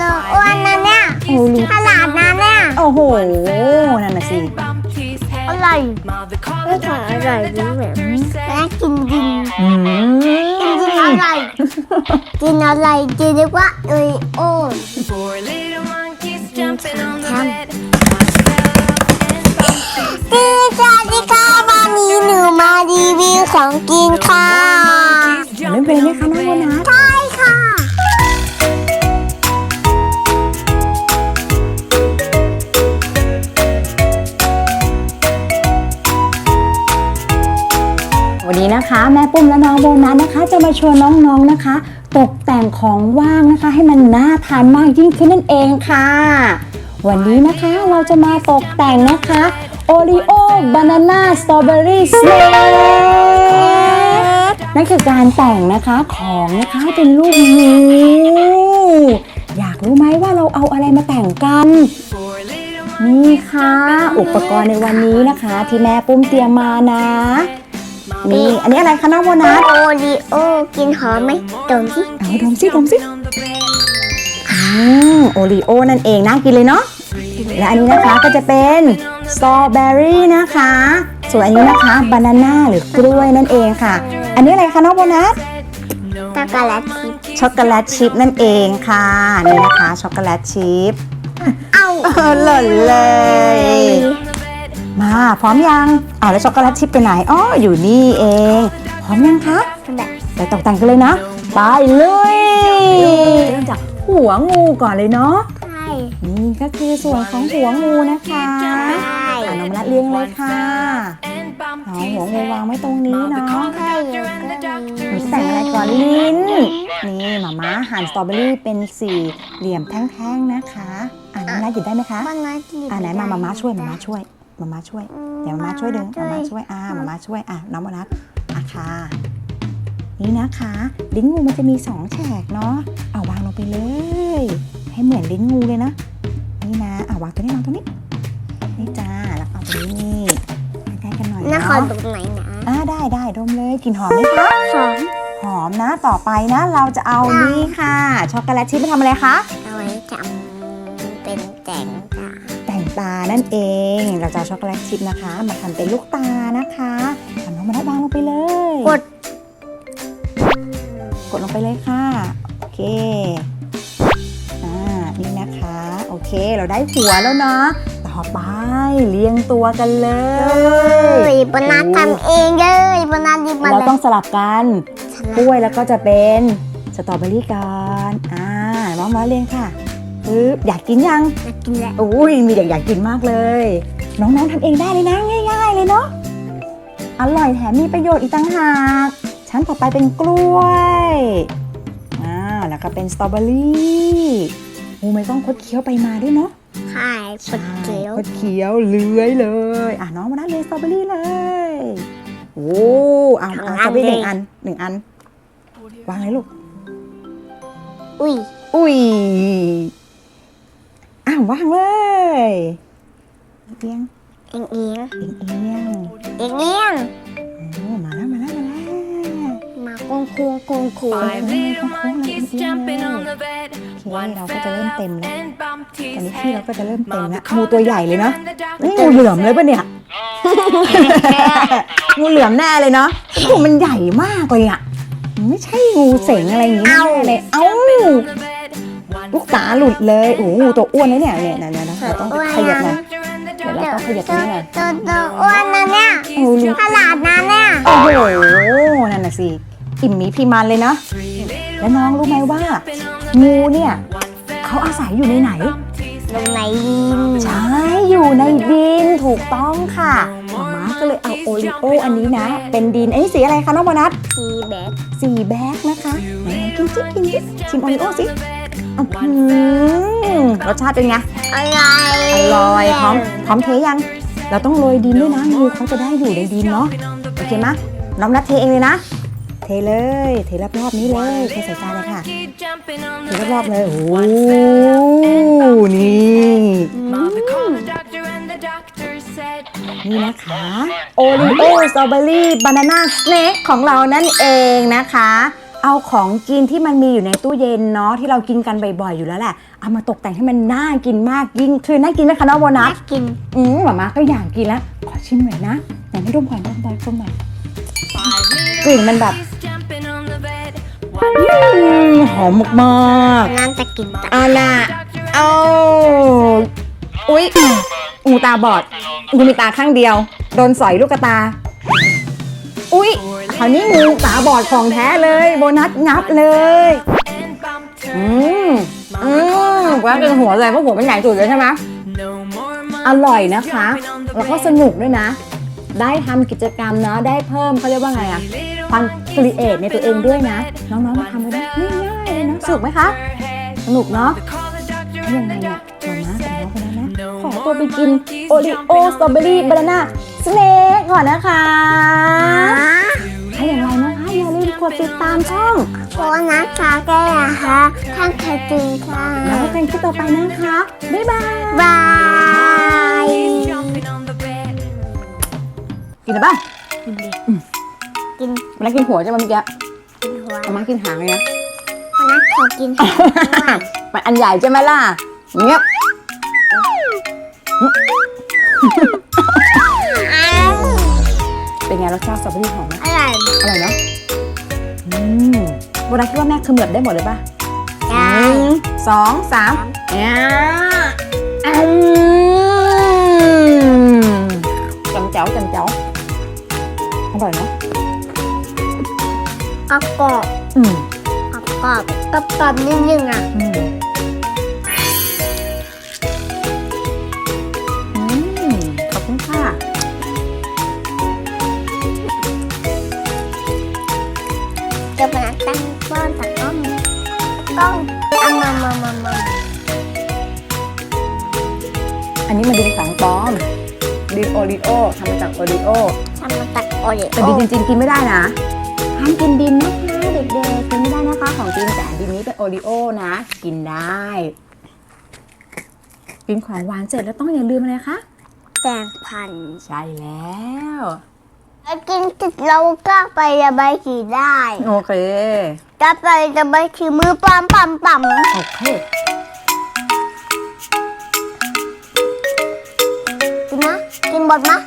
ตัวอ้วนนะเนี่ยโอ้ลิขนาดนั้นเนี่ยโอ้โห นั่นน่ะสิอร่อยไม่ขออร่อยนี่แบบแม่กินกินอืมกินกินอร่อยกินอะไรกินเรียกว่าเอยโอ้ย Four little monkeys jumping on the Come. bed. One fell up and bumped his ดีสวัสดีค่ะวันนี้หนูมารีวิวของกิน แม่ปุ้มและน้องโบนัสนะคะ จะมาชวนน้องๆนะคะ ตกแต่งของว่างนะคะ ให้มันน่าทานมากยิ่งขึ้นนั่นเองค่ะ วันนี้นะคะเราจะมาตกแต่งนะคะโอรีโอบานาน่าสตรอเบอรี่สเนคนั่นคือการแต่งนะคะของนะคะเป็นรูปงูอยากรู้ไหมว่าเราเอาอะไรมาแต่งกันนี่ค่ะ อุปกรณ์ในวันนี้นะคะ ที่แม่ปุ้มเตรียมมานะ นี่ อันนี้อะไรคะน้องโบนัสโอรีโอกินหอมไหมดมสิเอาดมสิดมสิ on the bed. อืมโอรีโอนั่นเองน่ากินเลยเนาะและอันนี้นะคะก็จะเป็นสตรอเบอรี่นะคะ ส่วนอันนี้นะคะบานาน่าหรือกล้วยนั่นเองค่ะ อันนี้อะไรคะน้องโบนัสตะกะแลตทิพย์ช็อกโกแลตชิพนั่นเองค่ะนี่นะคะช็อกโกแลตชิพเอ้าเออหล่นเลย มาพร้อมยังอ้าวแล้วช็อกโกแลตชิพไปไหนอ๋ออยู่นี่เอง พร้อมยังคะแบบไปตกแต่งกันเลยนะ ไปเลยเริ่มจากหัวงูก่อนเลยเนาะใช่นี่ก็คือส่วนของหัวงูนะคะอะน้องมนัดเลี้ยงเลยค่ะ And bumped เอา his หัวงูวาง head. ไว้ตรงนี้เนาะใช่เดี๋ยวก็มีหนูจะแต่งอะไรก่อนลิ้น นี่หมาม้าหั่นสตรอเบอรี่เป็นสี่เหลี่ยมแท่งๆนะคะ อะน้องมนัดหยิบได้ไหมคะบ้านน้อยกินอะไหนมามาม้าช่วยมาม้าช่วย มาม้าช่วย เดี๋ยวมาม้าช่วยดึงมาม้าช่วยอ่ามาม้าช่วยอะน้องมนัดอะค่ะนี่นะคะ ลิ้นงูมันจะมีสองแฉกเนาะเอาวางลงไปเลย ให้เหมือนลิ้นงูเลยนะ นี่นะเอาวางตัวนี้วางตัวนี้นี่จ้าแล้วเอาตัวนี้นี่ใกล้ๆกันหน่อยนครเนาะตรงไหนนะอ่าได้ได้ดมเลยกลิ่นหอมไหมคะหอมหอมนะต่อไปนะ เราจะเอานี่ค่ะ ช็อกโกแลตชิพไปทำอะไรคะเอาไว้ทำเป็นแต่งตา แต่งตานั่นเอง เราจะเอาช็อกโกแลตชิพนะคะ มาทำเป็นลูกตานะคะทำน้องมาได้วางลงไปเลย กด กดลงไปเลยค่ะ โอเคอ่านี่นะคะ โอเค เราได้หัวแล้วนะ ต่อไปเรียงตัวกันเลเอ้ยยปนัดทำเองเลยปนัดดีมาเราเลยต้องสลับกันฉกล้วยแล้วก็จะเป็นสตรอเบอรี่ก่อนอ่าน้องมาเรียนค่ะ ปึ๊บอยากกินยังลาดกินแล้วอุ้ยมีเด็กอยากกินมากเลย น้องๆทำเองได้เลยนะง่าย ๆ เลยเนาะอร่อยแถมมีประโยชน์อีกต่างหากชั้นต่อไปเป็นกล้วยอ่าแล้วก็เป็นสตรอเบอรี่โอ้ไม่ต้องคดเคี้ยวไปมาด้วยเนาะใช่กดเกลียวคดเคี้ยวเลื้อยเลย อะน้องมาได้เลยสตรอเบอรี่เลยโอ้เอาเอาสตรอเบอรี่หนึ่งอันหนึ่งอันวางเลยลูกอุ้ยอุ้ยอ้าววางเลยเอียงเอียงเอียงเอียงเอียงเอียงเอียงโอ้มาแล้วมาแล้วมาแล้วมาคงควงคงควง Five little monkeys jumping on the bed. โอเคเราก็จะเริ่มเต็มแล้ว and bumped ตอน his นี้ที่เรา head. ก็จะเริ่มเต็มแล้ว Mother งูตัวใหญ่เลยเนาะ called the นี่ doctor งูเหลือมเลยปะเนี่ยงูเหลือมแน่เลยเนาะงูมันใหญ่มากเลยอะไม่ใช่งูเสงอะไรอย่างงี้แน่เลยเอ้า ลูกตาหลุดเลยโอ้โหงูตัวอ้วนนะเนี่ยเนี่ยเนี่ยเนี่ยเราต้องขยับหน่อย doctor and the เดี๋ยว doctor เราต้องขยับตรงนี้หน่อยตัวตัวอ้วนนะเนี่ยโอ้โหขนาดนั้นเนี่ยโอ้โหนั่นน่ะสิอิ่มหมีพีมันเลยนะ Three little แล้วน้องรู้ไหมว่า jumping on the งูเนี่ย One fell เขาอาศัยอยู่ในไหน bumped his ตรงไหนดินใช่อยู่ในดินถูกต้องค่ะหมาม้าก็เลยเอาโอริโออันนี้นะ เป็นดินอันนี้สีอะไรคะน้องโบนัสทีแบกสีแบล็กนะคะไหนๆกินสิกินสิชิมโอริโอสิ on the bed. อื้อหือรสชาติเป็นไงอะไรอร่อยพร้อมพร้อมเทยัง เราต้องโรยดินด้วยนะงูเขาจะได้อยู่ในดินเนาะโอเคไหมะน้องนัดเทเองเลยนะ เทเลย เทรอบๆนี้เลยเทใส่จานเลยค่ะเทรอบๆเลยโอ้โหนี่นี่นะคะ โอริโอสตรอเบอรี่บานาน่าสเน็คของเรานั่นเองนะคะ เอาของกินที่มันมีอยู่ในตู้เย็นเนาะที่เรากินกันบ่อยๆอยู่แล้วแหละเอามาตกแต่งให้มันน่ากินมากยิ่งคือน่ากินไหมคะน้องโบนัน่าสกินอืมหมามาก็อยากกินแล้วขอชิมหน่อยนะไหนไม่ดมก่อนดมก่อนดมหน่อย Five little กลิ่นมันแบบ puppies jumping on the bed. อืมหอมมากน่าจะกินตัๆเอาล่ะเอาอุ๊ยงูตาบอดงูมีตาข้างเดียว โดนสอยลูกกระตา อุ๊ย คราวนี้งูตาบอดของแท้เลย โบนัสงับเลย and bumped อื her. มอืมว่าเป็นหัวเลยเพราะหัวเป็นใหญ่สุดเลยใช่ไหม No more อ monkeys ร่อยนะคะ jumping on the แล้วก็ bed. สนุกด้วยนะ ได้ทำกิจกรรมเนาะได้เพิ่มเขาเรียกว่าไงอะ Little ความ monkeys ครีเอทในตัวเองด้วยนะ jumping น้องๆมา on ทำกัน the ได้ bed. ง่ายๆเลยนะ One สนุกไหมคะ bumped her head. สนุกเนาะ They call the doctor ถ้ายัง and ไง the เนี่ย doctor มาม่ากับน้องคนนั้นนะ No ขอตัว more ไปกิน monkeys โอริโอ jumping on สตรอเบอรี่ the บานาน่า bed. สเนกก่อนนะคะถ้า อย่างไรนะคะ อย่าลืมกดติดตามช่องโบนัสคาแก้นะคะท่านเคยจริงค่ะแล้วก็เป็นคลิปต่อไปนะคะ บ๊ายบาย บาย Monkeys jumping on the bed. กินหรือเปล่ากินมันกินหัวใช่ไหมเมื่อกี้กินหัวเอามากินหางเลยนะโบนัสขอกินมันอันใหญ่ใช่ไหมล่ะเงี้ยบ เป็นไงรสชาติสตรอเบอรี่หอมไหมอร่อยอร่อยเนาะอืมโบนัสคิดว่าแม่เขมือบได้หมดเลยป่ะได้หนึ่งสองสามเนี่ยอืมจำเจ้าจำเจ้าอร่อยเนาะกรอบกรอบอืมกรอบกรอบกรอบกรอบนิดนึงอะอืมอื ยวโบนัสตั้งป้อนตักกล้องกล้องเอามามามามาอันนี้มันดินของปลอม ดินโอริโอทำมาจากโอริโอทำมาตักโอเดแต่โอดินจริงๆกินไม่ได้นะห้ามกินดินนะคะเด็กๆกินไม่ได้นะคะของจริงแต่ดินนี้เป็นโอริโอนะ กินได้ กินของหวานเสร็จแล้วต้องอย่าลืมอะไรคะ แตงพันธุ์ใช่แล้วแล้ว กินเสร็จเราก็ไประบายสีได้โอเคจะไประบายสีมือปั๊มปั๊มปั๊มโอเคกินนะกินหมดนะ